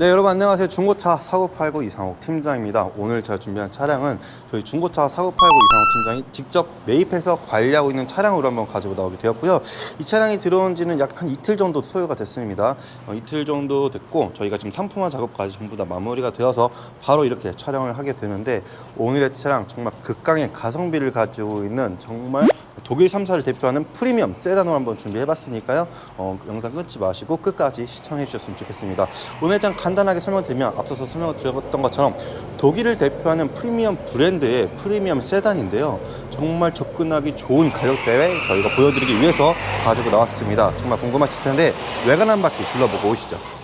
네 여러분 안녕하세요. 중고차 사고팔구 이상욱 팀장입니다. 오늘 제가 준비한 차량은 저희 중고차 사고팔구 이상욱 팀장이 직접 매입해서 관리하고 있는 차량으로 한번 가지고 나오게 되었고요. 이 차량이 들어온 지는 약 한 이틀 정도 소요가 됐습니다. 어, 이틀 정도 됐고 저희가 지금 상품화 작업까지 전부 다 마무리가 되어서 바로 이렇게 촬영을 하게 되는데 오늘의 차량 정말 극강의 가성비를 가지고 있는 정말 독일 3사를 대표하는 프리미엄 세단으로 한번 준비해봤으니까요. 어, 영상 끊지 마시고 끝까지 시청해 주셨으면 좋겠습니다. 오늘 장 간단하게 설명드리면 앞서서 설명을 드렸던 것처럼 독일을 대표하는 프리미엄 브랜드의 프리미엄 세단인데요. 정말 접근하기 좋은 가격대에 저희가 보여드리기 위해서 가지고 나왔습니다. 정말 궁금하실 텐데 외관 한 바퀴 둘러보고 오시죠.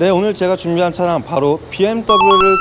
네, 오늘 제가 준비한 차량 바로 BMW를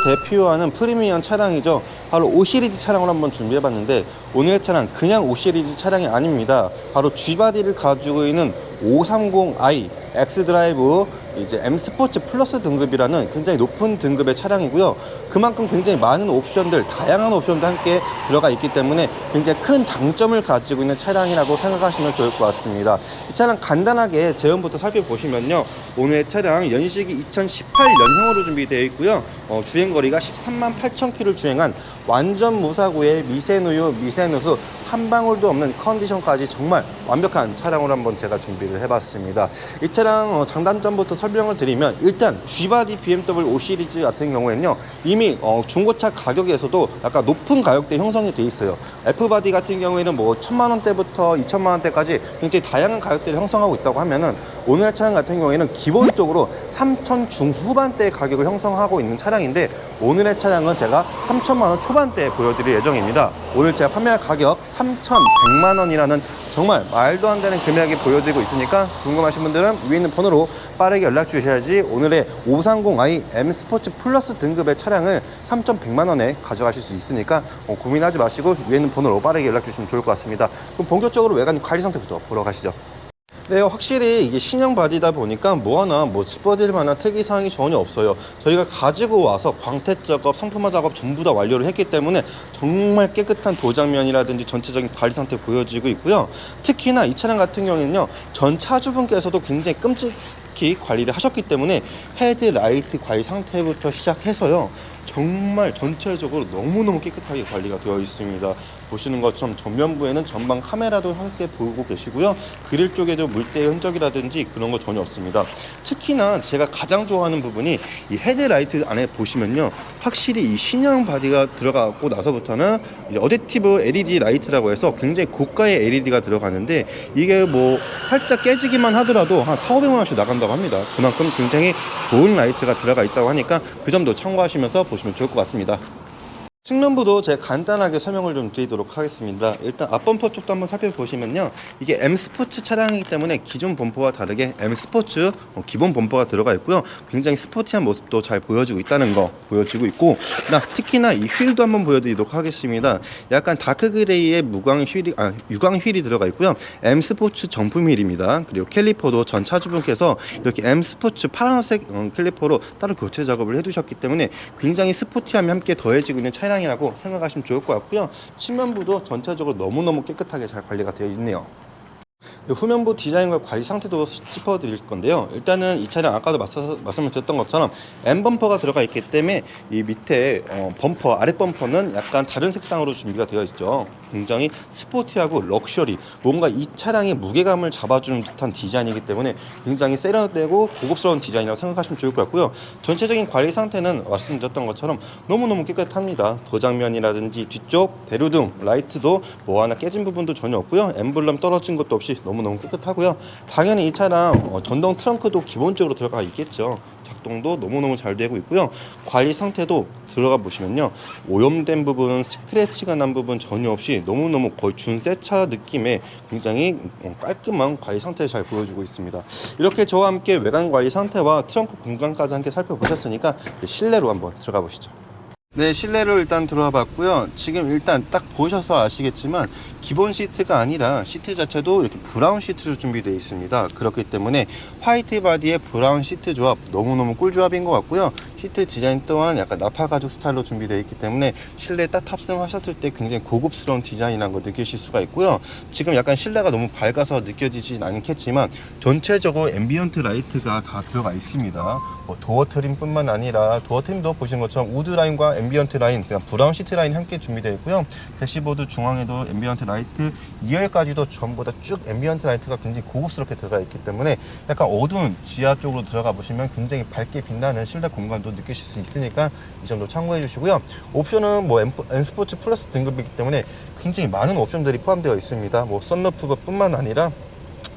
대표하는 프리미엄 차량이죠. 바로 5 시리즈 차량을 한번 준비해 봤는데 오늘의 차량 그냥 5 시리즈 차량이 아닙니다. 바로 G바디를 가지고 있는 530i X 드라이브 이제 M 스포츠 플러스 등급이라는 굉장히 높은 등급의 차량이고요. 그만큼 굉장히 많은 옵션들, 다양한 옵션도 함께 들어가 있기 때문에 굉장히 큰 장점을 가지고 있는 차량이라고 생각하시면 좋을 것 같습니다. 이 차량 간단하게 제음부터 살펴보시면요. 오늘 차량 연식이 2018년형으로 준비되어 있고요. 어, 주행 거리가 13만 8천 킬를 주행한 완전 무사고의 미세누유, 미세누수 한 방울도 없는 컨디션까지 정말 완벽한 차량으로 한번 제가 준비를 해봤습니다. 이 차량 어, 장단점부터 설명을 드리면 일단 G바디 BMW 5 시리즈 같은 경우에는요 이미 어, 중고차 가격에서도 약간 높은 가격대 형성이 돼 있어요. F바디 같은 경우에는 뭐 천만 원대부터 2천만 원대까지 굉장히 다양한 가격대를 형성하고 있다고 하면은 오늘 차량 같은 경우에는 기본적으로 3천 중후반대 가격을 형성하고 있는 차량인데 오늘의 차량은 제가 3천만 원 초반대에 보여드릴 예정입니다. 오늘 제가 판매할 가격 3,100만 원이라는 정말 말도 안 되는 금액이 보여드리고 있으니까 궁금하신 분들은 위에 있는 번호로 빠르게 연락 주셔야지 오늘의 530i M 스포츠 플러스 등급의 차량을 3,100만 원에 가져가실 수 있으니까 어, 고민하지 마시고 위에 있는 번호로 빠르게 연락 주시면 좋을 것 같습니다. 그럼 본격적으로 외관 관리 상태부터 보러 가시죠. 네, 확실히 이게 신형 바디다 보니까 뭐 하나 뭐 짚어드릴 만한 특이사항이 전혀 없어요. 저희가 가지고 와서 광택 작업, 상품화 작업 전부 다 완료를 했기 때문에 정말 깨끗한 도장면이라든지 전체적인 관리 상태 보여지고 있고요. 특히나 이 차량 같은 경우에는요, 전 차주분께서도 굉장히 끔찍 히 관리를 하셨기 때문에 헤드라이트 관리 상태부터 시작해서요. 정말 전체적으로 너무너무 깨끗하게 관리가 되어 있습니다. 보시는 것처럼 전면부에는 전방 카메라도 함께 보고 계시고요. 그릴 쪽에도 물때의 흔적이라든지 그런 거 전혀 없습니다. 특히나 제가 가장 좋아하는 부분이 이 헤드라이트 안에 보시면요. 확실히 이 신형 바디가 들어가고 나서부터는 어댑티브 LED 라이트라고 해서 굉장히 고가의 LED가 들어가는데 이게 뭐 살짝 깨지기만 하더라도 한 4, 500만 원씩 나 간다고 합니다. 그만큼 굉장히 좋은 라이트가 들어가 있다고 하니까 그 점도 참고하시면서 보시면 좋을 것 같습니다. 측면부도 제가 간단하게 설명을 좀 드리도록 하겠습니다. 일단 앞범퍼 쪽도 한번 살펴보시면요. 이게 M 스포츠 차량이기 때문에 기존 범퍼와 다르게 M 스포츠 어, 기본 범퍼가 들어가 있고요. 굉장히 스포티한 모습도 잘 보여지고 있다는 거 보여지고 있고 나 특히나 이 휠도 한번 보여드리도록 하겠습니다. 약간 다크 그레이의 무광 휠이 아 유광 휠이 들어가 있고요. M 스포츠 정품 휠입니다. 그리고 캘리퍼도 전 차주분께서 이렇게 M 스포츠 파란색 어, 캘리퍼로 따로 교체 작업을 해두셨기 때문에 굉장히 스포티함이 함께 더해지고 있는 차량 이라고 생각하시면 좋을 것 같고요. 측면부도 전체적으로 너무너무 깨끗하게 잘 관리가 되어 있네요. 네, 후면부 디자인과 관리 상태도 짚어드릴 건데요. 일단은 이 차량 아까도 맞서, 말씀을 드렸던 것처럼 M 범퍼가 들어가 있기 때문에 이 밑에 어, 범퍼 아랫 범퍼는 약간 다른 색상으로 준비가 되어 있죠. 굉장히 스포티하고 럭셔리 뭔가 이 차량의 무게감을 잡아주는 듯한 디자인이기 때문에 굉장히 세련되고 고급스러운 디자인이라고 생각하시면 좋을 것 같고요. 전체적인 관리 상태는 말씀드렸던 것처럼 너무너무 깨끗합니다. 도장면이라든지 뒤쪽 대류등 라이트도 뭐 하나 깨진 부분도 전혀 없고요. 엠블럼 떨어진 것도 없이 너무 너무 깨끗하고요. 당연히 이 차량 어, 전동 트렁크도 기본적으로 들어가 있겠죠. 작동도 너무너무 잘 되고 있고요. 관리 상태도 들어가 보시면요. 오염된 부분, 스크래치가 난 부분 전혀 없이 너무너무 거의 준새차 느낌의 굉장히 어, 깔끔한 관리 상태를 잘 보여주고 있습니다. 이렇게 저와 함께 외관 관리 상태와 트렁크 공간까지 함께 살펴보셨으니까 실내로 한번 들어가 보시죠. 네, 실내로 일단 들어와 봤고요. 지금 일단 딱 보셔서 아시겠지만 기본 시트가 아니라 시트 자체도 이렇게 브라운 시트로 준비되어 있습니다. 그렇기 때문에 화이트 바디의 브라운 시트 조합 너무너무 꿀 조합인 것 같고요. 시트 디자인 또한 약간 나파 가죽 스타일로 준비되어 있기 때문에 실내에 딱 탑승하셨을 때 굉장히 고급스러운 디자인이라는 거 느끼실 수가 있고요. 지금 약간 실내가 너무 밝아서 느껴지진 않겠지만 전체적으로 앰비언트 라이트가 다 들어가 있습니다. 뭐 도어 트림뿐만 아니라 도어 트림도 보시는 것처럼 우드 라인과 앰비언트 라인, 그냥 브라운 시트 라인 함께 준비되어 있고요. 대시보드 중앙에도 앰비언트 라이트, 2열까지도 전부 다 쭉 앰비언트 라이트가 굉장히 고급스럽게 들어가 있기 때문에 약간 어두운 지하 쪽으로 들어가 보시면 굉장히 밝게 빛나는 실내 공간도 느끼실 수 있으니까 이 점도 참고해 주시고요. 옵션은 뭐 N스포츠 플러스 등급이기 때문에 굉장히 많은 옵션들이 포함되어 있습니다. 뭐 썬루프뿐만 아니라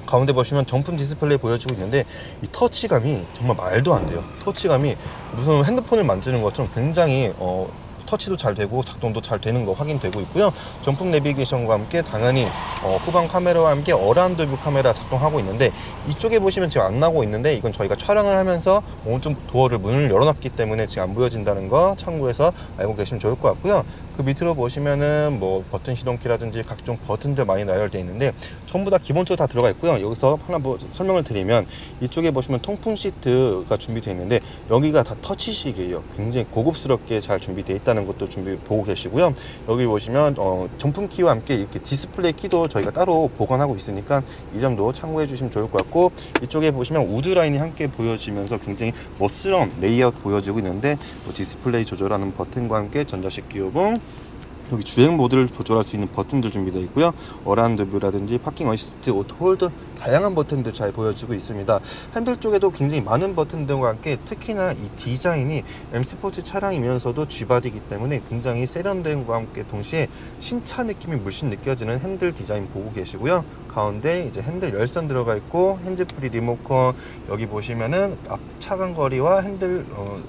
가운데 보시면 정품 디스플레이 보여지고 있는데 이 터치감이 정말 말도 안 돼요. 터치감이 무슨 핸드폰을 만지는 것처럼 굉장히 어, 터치도 잘 되고 작동도 잘 되는 거 확인되고 있고요. 정품 내비게이션과 함께 당연히 어, 후방 카메라와 함께 어라운드 뷰 카메라 작동하고 있는데 이쪽에 보시면 지금 안 나오고 있는데 이건 저희가 촬영을 하면서 오른쪽 도어를 문을 열어놨기 때문에 지금 안 보여진다는 거 참고해서 알고 계시면 좋을 것 같고요. 그 밑으로 보시면은 뭐 버튼 시동키라든지 각종 버튼들 많이 나열되어 있는데 전부 다 기본적으로 다 들어가 있고요. 여기서 하나 뭐 설명을 드리면 이쪽에 보시면 통풍 시트가 준비되어 있는데 여기가 다 터치식이에요. 굉장히 고급스럽게 잘 준비되어 있다는 것도 준비 보고 계시고요. 여기 보시면 어, 정품 키와 함께 이렇게 디스플레이 키도 저희가 따로 보관하고 있으니까 이 점도 참고해 주시면 좋을 것 같고 이쪽에 보시면 우드 라인이 함께 보여지면서 굉장히 멋스러운 레이아웃 보여지고 있는데 뭐 디스플레이 조절하는 버튼과 함께 전자식 기어봉 여기 주행 모드를 조절할 수 있는 버튼들 준비되어 있고요. 어라운드 뷰라든지 파킹 어시스트, 오토 홀드 다양한 버튼들 잘 보여지고 있습니다. 핸들 쪽에도 굉장히 많은 버튼들과 함께 특히나 이 디자인이 M 스포츠 차량이면서도 G바디이기 때문에 굉장히 세련됨과 함께 동시에 신차 느낌이 물씬 느껴지는 핸들 디자인 보고 계시고요. 가운데 이제 핸들 열선 들어가 있고 핸즈프리 리모컨 여기 보시면은 앞 차간 거리와 핸들 어,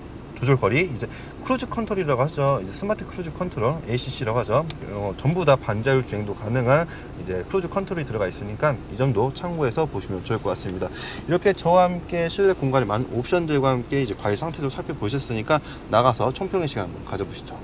조절 거리 이제 크루즈 컨트롤이라고 하죠. 이제 스마트 크루즈 컨트롤 ACC라고 하죠. 어, 전부 다 반자율 주행도 가능한 이제 크루즈 컨트롤이 들어가 있으니까 이 점도 참고해서 보시면 좋을 것 같습니다. 이렇게 저와 함께 실내 공간에 많은 옵션들과 함께 이제 과일 상태도 살펴보셨으니까 나가서 총평의 시간 한번 가져보시죠.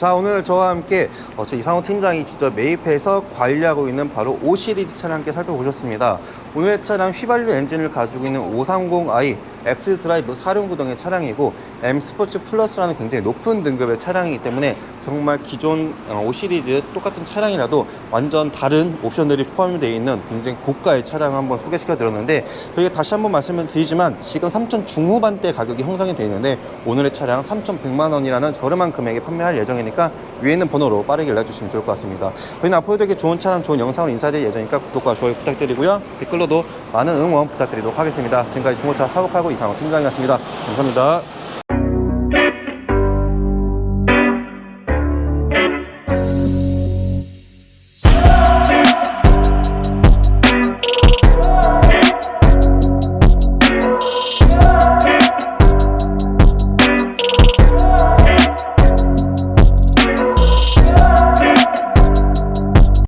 자 오늘 저와 함께 어, 저 이상호 팀장이 직접 매입해서 관리하고 있는 바로 5 시리즈 차량 함께 살펴보셨습니다. 오늘의 차량 휘발유 엔진을 가지고 있는 530i X 드라이브 사륜구동의 차량이고 M 스포츠 플러스라는 굉장히 높은 등급의 차량이기 때문에 정말 기존 어, 5 시리즈 똑같은 차량이라도 완전 다른 옵션들이 포함이 되어 있는 굉장히 고가의 차량을 한번 소개시켜 드렸는데 저희가 다시 한번 말씀을 드리지만 지금 3천 중후반대 가격이 형성이 되어 있는데 오늘의 차량 3,100만 원이라는 저렴한 금액에 판매할 예정이니까 위에 있는 번호로 빠르게 연락 주시면 좋을 것 같습니다. 저희는 앞으로 되게 좋은 차량, 좋은 영상을 인사드릴 예정이니까 구독과 좋아요 부탁드리고요. 댓글로도 많은 응원 부탁드리도록 하겠습니다. 지금까지 중고차 사고 팔고 이상호 팀장이었습니다. 감사합니다.